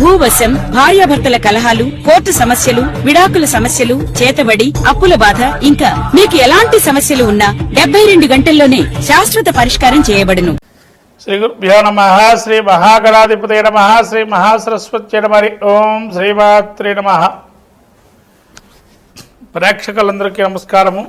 భూవశం భార్యాభర్తల కలహాలు కోర్టు సమస్యలు విడాకుల సమస్యలు చేతబడి అప్పుల బాధ ఇంకా మీకు ఎలాంటి సమస్యలు ఉన్నా డెబ్బై రెండు గంటల్లోనే శాశ్వత పరిష్కారం చేయబడును. శ్రీ గురుభ్యో నమ శ్రీ మహాగణాధిపతి నమ శ్రీ మహాసరస్వతి నమ ఓం శ్రీమాత్రి నమ. ప్రేక్షకులందరికీ నమస్కారము.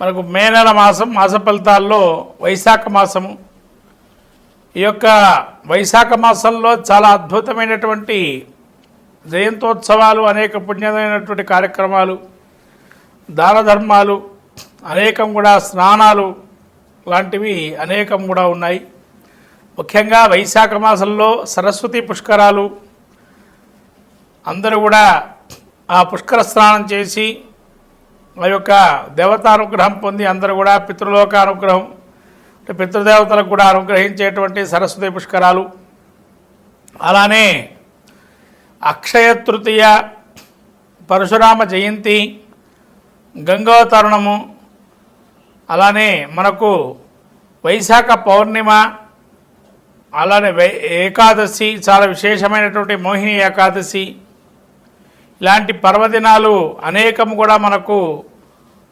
మనకు మే నెల మాసం మాస ఫలితాల్లో వైశాఖ మాసము. ఈ యొక్క వైశాఖ మాసంలో చాలా అద్భుతమైనటువంటి జయంతోత్సవాలు అనేక పుణ్యమైనటువంటి కార్యక్రమాలు దాన ధర్మాలు అనేకం కూడా స్నానాలు లాంటివి అనేకం కూడా ఉన్నాయి. ముఖ్యంగా వైశాఖ మాసంలో సరస్వతి పుష్కరాలు అందరూ కూడా ఆ పుష్కర స్నానం చేసి ఆ యొక్క దేవతానుగ్రహం పొంది అందరూ కూడా పితృలోక అనుగ్రహం అంటే పితృదేవతలకు కూడా అనుగ్రహించేటువంటి సరస్వతి పుష్కరాలు. అలానే అక్షయ తృతీయ పరశురామ జయంతి గంగోతరుణము అలానే మనకు వైశాఖ పౌర్ణిమ అలానే వై ఏకాదశి చాలా విశేషమైనటువంటి మోహిని ఏకాదశి. ఇలాంటి పర్వదినాలు అనేకం కూడా మనకు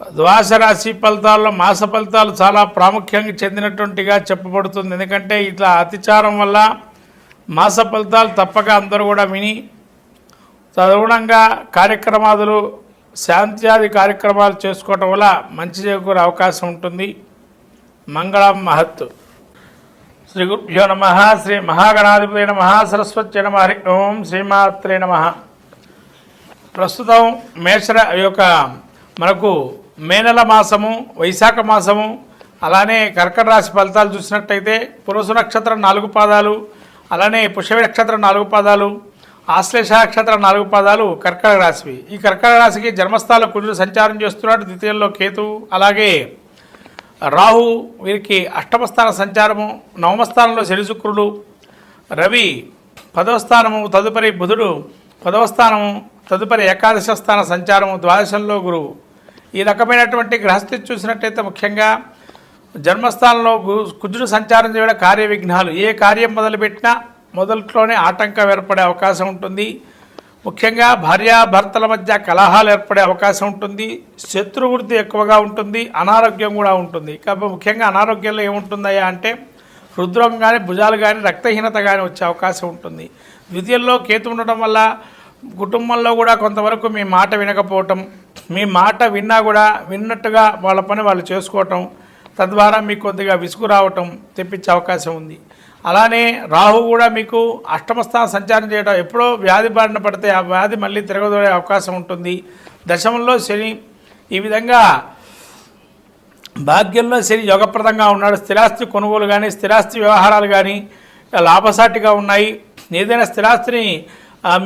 ద్వాస రాశి ఫలితాల్లో మాస ఫలితాలు చాలా ప్రాముఖ్యంగా చెందినటువంటిగా చెప్పబడుతుంది. ఎందుకంటే ఇట్లా అతిచారం వల్ల మాస ఫలితాలు తప్పక అందరూ కూడా విని తదుగుణంగా కార్యక్రమాదులు శాంత్యాది కార్యక్రమాలు చేసుకోవటం వల్ల మంచి చేకూరే అవకాశం ఉంటుంది. మంగళం మహత్ శ్రీ గురుభ్యో నమ శ్రీ మహాగణాధిపతి నమ సరస్వతి నమ హరి ఓం శ్రీమాత్రే నమ. ప్రస్తుతం మేషర యొక్క మనకు మే నెల మాసము వైశాఖ మాసము అలానే కర్కట రాశి ఫలితాలు చూసినట్టయితే పురుషు నక్షత్రం నాలుగు పాదాలు అలానే పుషవి నక్షత్రం నాలుగు పాదాలు ఆశ్లేష నక్షత్రం నాలుగు పాదాలు కర్కట రాశివి. ఈ కర్కట రాశికి జన్మస్థానంలో కుజుడు సంచారం చేస్తున్నాడు ద్వితీయంలో కేతు. అలాగే రాహు వీరికి అష్టమస్థాన సంచారము నవమ స్థానంలో శని శుక్రుడు రవి పదవ స్థానము తదుపరి బుధుడు పదవ స్థానము తదుపరి ఏకాదశ స్థాన సంచారము ద్వాదశంలో గురువు. ఈ రకమైనటువంటి గ్రహస్థితి చూసినట్టయితే ముఖ్యంగా జన్మస్థానంలో గు- కుజుడు సంచారం చేయడం కార్య విఘ్నాలు ఏ కార్యం మొదలుపెట్టినా మొదట్లోనే ఆటంకం ఏర్పడే అవకాశం ఉంటుంది. ముఖ్యంగా భార్యాభర్తల మధ్య కలహాలు ఏర్పడే అవకాశం ఉంటుంది. శత్రువృద్ధి ఎక్కువగా ఉంటుంది. అనారోగ్యం కూడా ఉంటుంది. కాబట్టి ముఖ్యంగా అనారోగ్యంలో ఏముంటుందయ్యా అంటే హృద్రోగం కానీ భుజాలు కానీ రక్తహీనత కానీ వచ్చే అవకాశం ఉంటుంది. ద్వితీయంలో కేతు ఉండటం వల్ల కుటుంబంలో కూడా కొంతవరకు మీ మాట వినకపోవటం మీ మాట విన్నా కూడా విన్నట్టుగా వాళ్ళ పని వాళ్ళు చేసుకోవటం తద్వారా మీకు కొద్దిగా విసుగు రావటం తెప్పించే అవకాశం ఉంది. అలానే రాహు కూడా మీకు అష్టమస్థానం సంచారం చేయడం ఎప్పుడో వ్యాధి బారిన పడితే ఆ వ్యాధి మళ్ళీ తిరగదోడే అవకాశం ఉంటుంది. దశమంలో శని ఈ విధంగా భాగ్యంలో శని యోగప్రదంగా ఉన్నాడు. స్థిరాస్తి కొనుగోలు కానీ స్థిరాస్తి వ్యవహారాలు కానీ లాభసాటిగా ఉన్నాయి. ఏదైనా స్థిరాస్తిని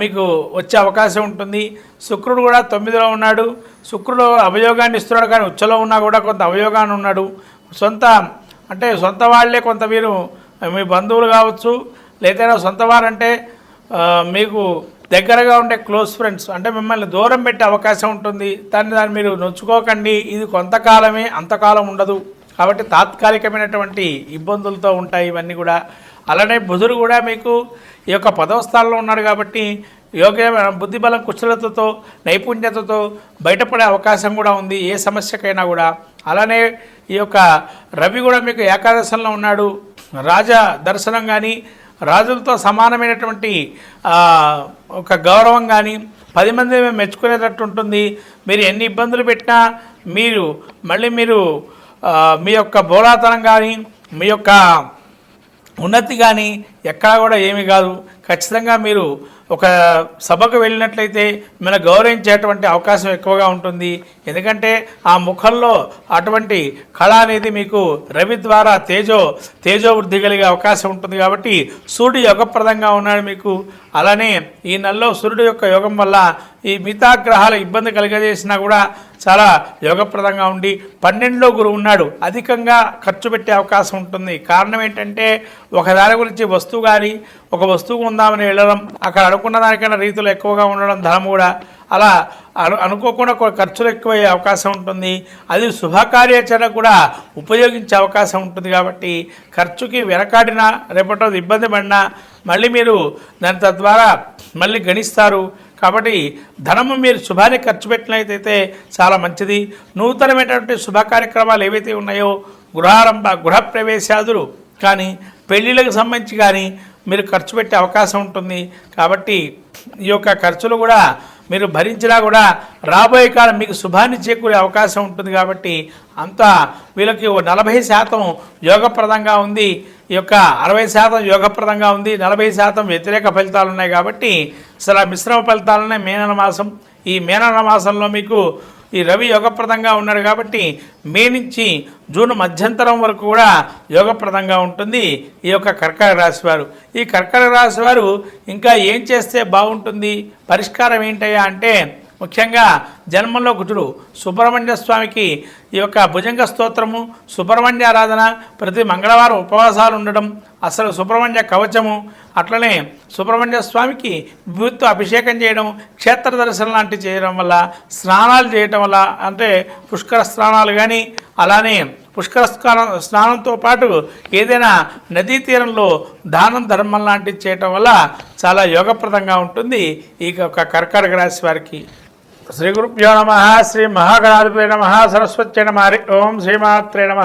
మీకు వచ్చే అవకాశం ఉంటుంది. శుక్రుడు కూడా తొమ్మిదిలో ఉన్నాడు. శుక్రుడు అవయోగాన్ని ఇస్తున్నాడు కానీ ఉచ్చలో ఉన్నా కూడా కొంత అవయోగాన్ని ఉన్నాడు. సొంత అంటే సొంత వాళ్ళే కొంత మీరు మీ బంధువులు కావచ్చు లేదా సొంత వారంటే మీకు దగ్గరగా ఉండే క్లోజ్ ఫ్రెండ్స్ అంటే మిమ్మల్ని దూరం పెట్టే అవకాశం ఉంటుంది. దాన్ని దాన్ని మీరు నొచ్చుకోకండి. ఇది కొంతకాలమే అంతకాలం ఉండదు. కాబట్టి తాత్కాలికమైనటువంటి ఇబ్బందులతో ఉంటాయి ఇవన్నీ కూడా. అలానే బుధుడు కూడా మీకు ఈ యొక్క పదవ స్థానంలో ఉన్నాడు కాబట్టి యోగ బుద్ధిబలం కుశలతతో నైపుణ్యతతో బయటపడే అవకాశం కూడా ఉంది ఏ సమస్యకైనా కూడా. అలానే ఈ యొక్క రవి కూడా మీకు ఏకాదశంలో ఉన్నాడు. రాజా దర్శనం కానీ రాజులతో సమానమైనటువంటి ఒక గౌరవం కానీ పది మంది మేము మెచ్చుకునేటట్టు ఉంటుంది. మీరు ఎన్ని ఇబ్బందులు పెట్టినా మీరు మళ్ళీ మీరు మీ యొక్క బోలాతనం కానీ మీ యొక్క ఉన్నతి కానీ ఎక్కడా కూడా ఏమీ కాదు. ఖచ్చితంగా మీరు ఒక సభకు వెళ్ళినట్లయితే మిమ్మల్ని గౌరవించేటువంటి అవకాశం ఎక్కువగా ఉంటుంది. ఎందుకంటే ఆ ముఖంలో అటువంటి కళ అనేది మీకు రవి ద్వారా తేజో తేజో వృద్ధి కలిగే అవకాశం ఉంటుంది కాబట్టి సూర్యుడు యోగప్రదంగా ఉన్నాడు మీకు. అలానే ఈ నెలలో సూర్యుడు యొక్క యోగం వల్ల ఈ మిగతా గ్రహాలు ఇబ్బంది కలిగజేసినా కూడా చాలా యోగప్రదంగా ఉండి పన్నెండులో గురువు ఉన్నాడు. అధికంగా ఖర్చు పెట్టే అవకాశం ఉంటుంది. కారణం ఏంటంటే ఒక దాని గురించి వస్తువు కానీ ఒక వస్తువు ఉందామని వెళ్ళడం అక్కడ అనుకున్న దానికన్నా రీతిలో ఎక్కువగా ఉండడం ధనం కూడా. అలా అను అనుకోకుండా ఖర్చులు ఎక్కువయ్యే అవకాశం ఉంటుంది. అది శుభకార్యాచరణ కూడా ఉపయోగించే అవకాశం ఉంటుంది కాబట్టి ఖర్చుకి వెనకాడినా రేపటి ఇబ్బంది పడినా మళ్ళీ మీరు దాని తద్వారా మళ్ళీ గణిస్తారు. కాబట్టి ధనము మీరు శుభాన్ని ఖర్చు పెట్టినట్లయితే చాలా మంచిది. నూతనమైనటువంటి శుభ కార్యక్రమాలు ఏవైతే ఉన్నాయో గృహారంభ గృహప్రవేశాదులు కానీ పెళ్ళిళ్ళకు సంబంధించి కానీ మీరు ఖర్చు పెట్టే అవకాశం ఉంటుంది. కాబట్టి ఈ యొక్క ఖర్చులు కూడా మీరు భరించినా కూడా రాబోయే కాలం మీకు శుభాన్ని చేకూరే అవకాశం ఉంటుంది కాబట్టి అంతా వీళ్ళకి ఓ నలభై శాతం యోగప్రదంగా ఉంది. ఈ యొక్క అరవై శాతం యోగప్రదంగా ఉంది నలభై శాతం వ్యతిరేక ఫలితాలు ఉన్నాయి కాబట్టి అసలు ఆ మిశ్రమ ఫలితాలనే మేనన మాసం. ఈ మేనన మాసంలో మీకు ఈ రవి యోగప్రదంగా ఉన్నాడు కాబట్టి మే నుంచి జూన్ మధ్యంతరం వరకు కూడా యోగప్రదంగా ఉంటుంది ఈ యొక్క కర్కర రాశి వారు. ఈ కర్కాటక రాశి వారు ఇంకా ఏం చేస్తే బాగుంటుంది? పరిష్కారం ఏంటయ్యా అంటే ముఖ్యంగా జన్మంలో కుజుడు సుబ్రహ్మణ్య స్వామికి ఈ యొక్క భుజంగ స్తోత్రము సుబ్రహ్మణ్య ఆరాధన ప్రతి మంగళవారం ఉపవాసాలు ఉండడం అసలు సుబ్రహ్మణ్య కవచము. అట్లనే సుబ్రహ్మణ్య స్వామికి విభూతితో అభిషేకం చేయడం క్షేత్ర దర్శనం లాంటివి చేయడం వల్ల స్నానాలు చేయటం వల్ల అంటే పుష్కర స్నానాలు కానీ అలానే పుష్కర స్నానం స్నానంతో పాటు ఏదైనా నదీ తీరంలో దానం ధర్మం లాంటివి చేయటం వల్ల చాలా యోగప్రదంగా ఉంటుంది ఈ యొక్క కర్కాటక రాశి వారికి. శ్రీ గురుభ్యో నమ శ్రీ మహాగణాధిపతి నమ సరస్వతి నమ హరి ఓం శ్రీమాత్రే నమ.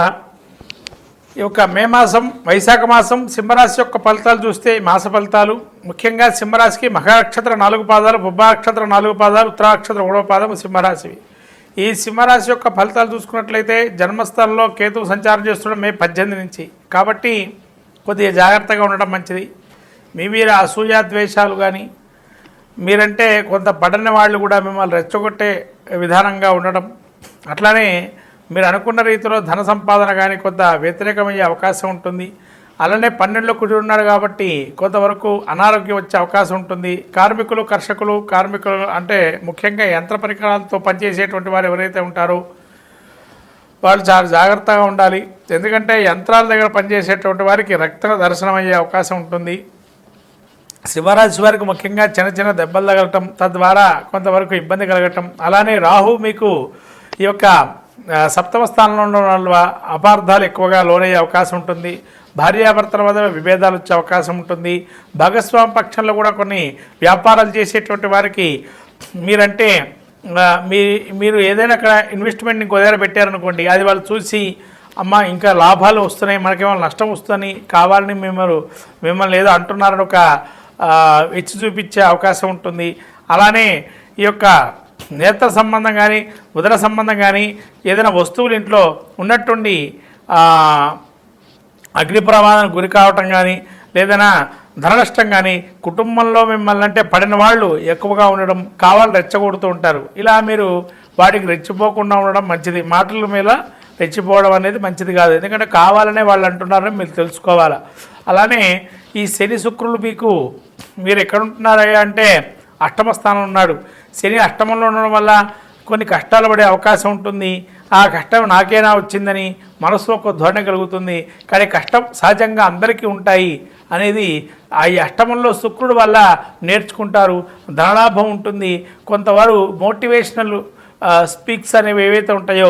ఈ యొక్క మే మాసం వైశాఖ మాసం సింహరాశి యొక్క ఫలితాలు చూస్తే మాస ఫలితాలు ముఖ్యంగా సింహరాశికి మహానక్షత్ర నాలుగు పాదాలు బుబ్బాక్షత్ర నాలుగు పాదాలు ఉత్తరాక్షత్ర మూడవ పాదం సింహరాశివి. ఈ సింహరాశి యొక్క ఫలితాలు చూసుకున్నట్లయితే జన్మస్థలంలో కేతువు సంచారం చేస్తుండడం మే పద్దెనిమిది నుంచి. కాబట్టి కొద్దిగా జాగ్రత్తగా ఉండడం మంచిది. మీ మీద అసూయ ద్వేషాలు కానీ మీరంటే కొంత పడని వాళ్ళు కూడా మిమ్మల్ని రెచ్చగొట్టే విధానంగా ఉండడం. అట్లానే మీరు అనుకున్న రీతిలో ధన సంపాదన కానీ కొంత వ్యతిరేకమయ్యే అవకాశం ఉంటుంది. అలానే పన్నెండులో కుజుడు ఉన్నాడు కాబట్టి కొంతవరకు అనారోగ్యం వచ్చే అవకాశం ఉంటుంది. కార్మికులు కర్షకులు కార్మికులు అంటే ముఖ్యంగా యంత్ర పరికరాలతో పనిచేసేటువంటి వారు ఎవరైతే ఉంటారో వాళ్ళు చాలా జాగ్రత్తగా ఉండాలి. ఎందుకంటే యంత్రాల దగ్గర పనిచేసేటువంటి వారికి రక్త దర్శనం అయ్యే అవకాశం ఉంటుంది. శివరాశి వారికి ముఖ్యంగా చిన్న చిన్న దెబ్బలు తగలటం తద్వారా కొంతవరకు ఇబ్బంది కలగటం. అలానే రాహు మీకు ఈ యొక్క సప్తమ స్థానంలో ఉండడం వల్ల అపార్థాలు ఎక్కువగా లోనయ్యే అవకాశం ఉంటుంది. భార్యాభర్తల మధ్య విభేదాలు వచ్చే అవకాశం ఉంటుంది. భాగస్వామి పక్షంలో కూడా కొన్ని వ్యాపారాలు చేసేటువంటి వారికి మీరంటే మీ మీరు ఏదైనా అక్కడ ఇన్వెస్ట్మెంట్ ఇంకో దగ్గర పెట్టారనుకోండి అది వాళ్ళు చూసి అమ్మ ఇంకా లాభాలు వస్తున్నాయి మనకేమో నష్టం వస్తుందని కావాలని మిమ్మల్ని మిమ్మల్ని ఏదో అంటున్నారని ఒక ఆ, చూపించే అవకాశం ఉంటుంది. అలానే ఈ యొక్క నేత్ర సంబంధం కానీ ఉదర సంబంధం కానీ ఏదైనా వస్తువులు ఇంట్లో ఉన్నట్టుండి అగ్ని ప్రమాదానికి గురి కావటం కానీ లేదైనా ధననష్టం కానీ కుటుంబంలో మిమ్మల్ని అంటే పడిన వాళ్ళు ఎక్కువగా ఉండడం కావాలి రెచ్చగొడుతూ ఉంటారు. ఇలా మీరు వాటికి రెచ్చిపోకుండా ఉండడం మంచిది. మాటల మీద రెచ్చిపోవడం అనేది మంచిది కాదు. ఎందుకంటే కావాలనే వాళ్ళు అంటున్నారని మీరు తెలుసుకోవాలి? అలానే ఈ శని శుక్రులు మీకు మీరు ఎక్కడుంటున్నారయ్యా అంటే అష్టమ స్థానం ఉన్నాడు. శని అష్టమంలో ఉండడం వల్ల కొన్ని కష్టాలు పడే అవకాశం ఉంటుంది. ఆ కష్టం నాకేనా వచ్చిందని మనసులో ఒక ధోరణి కలుగుతుంది. కానీ కష్టం సహజంగా అందరికీ ఉంటాయి అనేది ఆ ఈ అష్టమంలో శుక్రుడు వల్ల నేర్చుకుంటారు. ధనలాభం ఉంటుంది. కొంతవారు మోటివేషనల్ స్పీక్స్ అనేవి ఏవైతే ఉంటాయో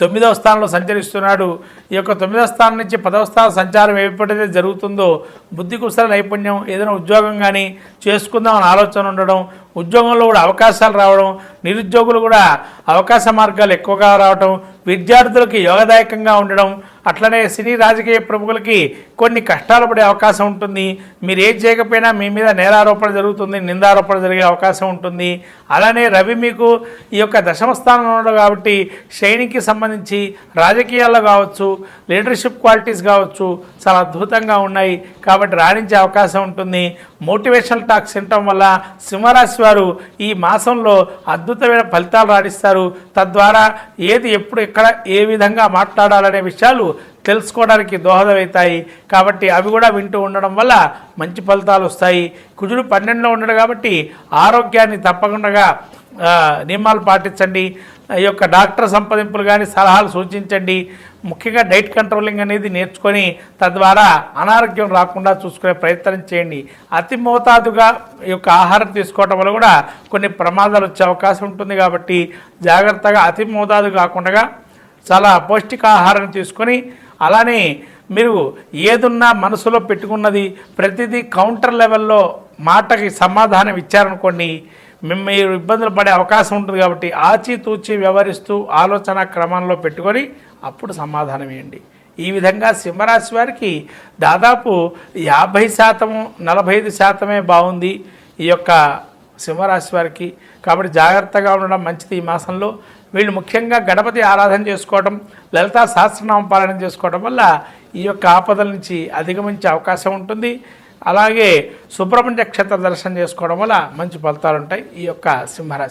తొమ్మిదవ స్థానంలో సంచరిస్తున్నాడు. ఈ యొక్క తొమ్మిదవ స్థానం నుంచి పదవ స్థానం సంచారం ఎప్పుడైతే జరుగుతుందో బుద్ధి కుశల నైపుణ్యం ఏదైనా ఉద్యోగం కానీ చేసుకుందామని ఆలోచన ఉండడం ఉద్యోగంలో కూడా అవకాశాలు రావడం నిరుద్యోగులు కూడా అవకాశ మార్గాలు ఎక్కువగా రావటం విద్యార్థులకి యోగదాయకంగా ఉండడం అట్లనే సినీ రాజకీయ ప్రముఖులకి కొన్ని కష్టాలు పడే అవకాశం ఉంటుంది. మీరు ఏం చేయకపోయినా మీ మీద నేరారోపణ జరుగుతుంది నిందారోపణ జరిగే అవకాశం ఉంటుంది. అలానే రవి మీకు ఈ యొక్క దశమ స్థానంలో ఉన్నాడు కాబట్టి శైనికి సంబంధించి రాజకీయాల్లో కావచ్చు లీడర్షిప్ క్వాలిటీస్ కావచ్చు చాలా అద్భుతంగా ఉన్నాయి కాబట్టి రాణించే అవకాశం ఉంటుంది. మోటివేషనల్ టాక్స్ వినటం వల్ల సింహరాశి వారు ఈ మాసంలో అద్భుత అద్భుతమైన ఫలితాలు రాణిస్తారు. తద్వారా ఏది ఎప్పుడు ఎక్కడ ఏ విధంగా మాట్లాడాలనే విషయాలు తెలుసుకోవడానికి దోహదమవుతాయి. కాబట్టి అవి కూడా వింటూ ఉండడం వల్ల మంచి ఫలితాలు వస్తాయి. కుజుడు పన్నెండులో ఉండడు కాబట్టి ఆరోగ్యాన్ని తప్పకుండా నియమాలు పాటించండి. ఈ యొక్క డాక్టర్ సంప్రదింపులు కానీ సలహాలు సూచించండి. ముఖ్యంగా డైట్ కంట్రోలింగ్ అనేది నేర్చుకొని తద్వారా అనారోగ్యం రాకుండా చూసుకునే ప్రయత్నం చేయండి. అతి మోతాదుగా ఈ యొక్క ఆహారం తీసుకోవటం వల్ల కూడా కొన్ని ప్రమాదాలు వచ్చే అవకాశం ఉంటుంది కాబట్టి జాగ్రత్తగా అతి మోతాదు కాకుండా చాలా పౌష్టికాహారం తీసుకొని అలానే మీరు ఏదున్నా మనసులో పెట్టుకున్నది ప్రతిదీ కౌంటర్ లెవెల్లో మాటకి సమాధానం ఇచ్చారనుకోండి మీరు ఇబ్బందులు పడే అవకాశం ఉంటుంది కాబట్టి ఆచితూచి వ్యవహరిస్తూ ఆలోచన క్రమంలో పెట్టుకొని అప్పుడు సమాధానం ఇవ్వండి. ఈ విధంగా సింహరాశి వారికి దాదాపు యాభై శాతము నలభై ఐదు శాతమే బాగుంది ఈ యొక్క సింహరాశి వారికి. కాబట్టి జాగ్రత్తగా ఉండడం మంచిది ఈ మాసంలో. వీళ్ళు ముఖ్యంగా గణపతి ఆరాధన చేసుకోవడం లలితా సహస్రనామ పాలన చేసుకోవడం వల్ల ఈ యొక్క ఆపదల నుంచి అధిగమించే అవకాశం ఉంటుంది. అలాగే సుబ్రహ్మణ్య క్షేత్ర దర్శనం చేసుకోవడం వల్ల మంచి ఫలితాలు ఉంటాయి ఈ యొక్క సింహరాశి